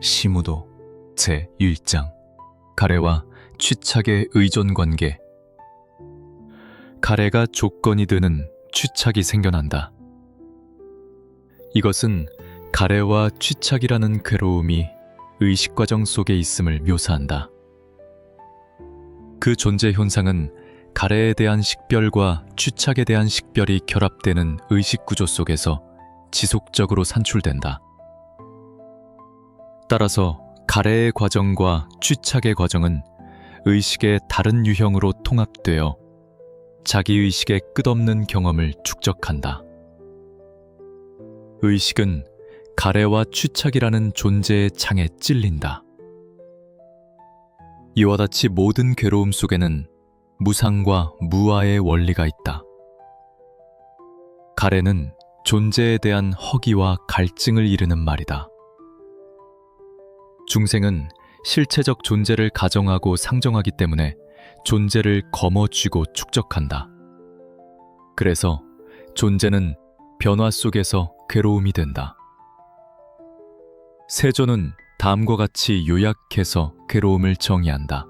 시무도 제1장 가래와 취착의 의존 관계 가래가 조건이 되는 취착이 생겨난다. 이것은 가래와 취착이라는 괴로움이 의식 과정 속에 있음을 묘사한다. 그 존재 현상은 가래에 대한 식별과 취착에 대한 식별이 결합되는 의식 구조 속에서 지속적으로 산출된다. 따라서 가래의 과정과 취착의 과정은 의식의 다른 유형으로 통합되어 자기의식의 끝없는 경험을 축적한다. 의식은 가래와 취착이라는 존재의 창에 찔린다. 이와 같이 모든 괴로움 속에는 무상과 무아의 원리가 있다. 가래는 존재에 대한 허기와 갈증을 이르는 말이다. 중생은 실체적 존재를 가정하고 상정하기 때문에 존재를 거머쥐고 축적한다. 그래서 존재는 변화 속에서 괴로움이 된다. 세조는 다음과 같이 요약해서 괴로움을 정의한다.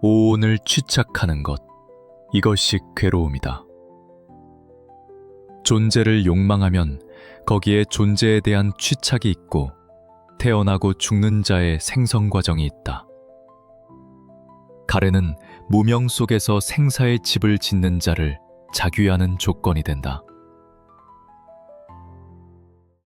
오온을 취착하는 것. 이것이 괴로움이다. 존재를 욕망하면 거기에 존재에 대한 취착이 있고 태어나고 죽는 자의 생성 과정이 있다. 가래는 무명 속에서 생사의 집을 짓는 자를 자귀하는 조건이 된다.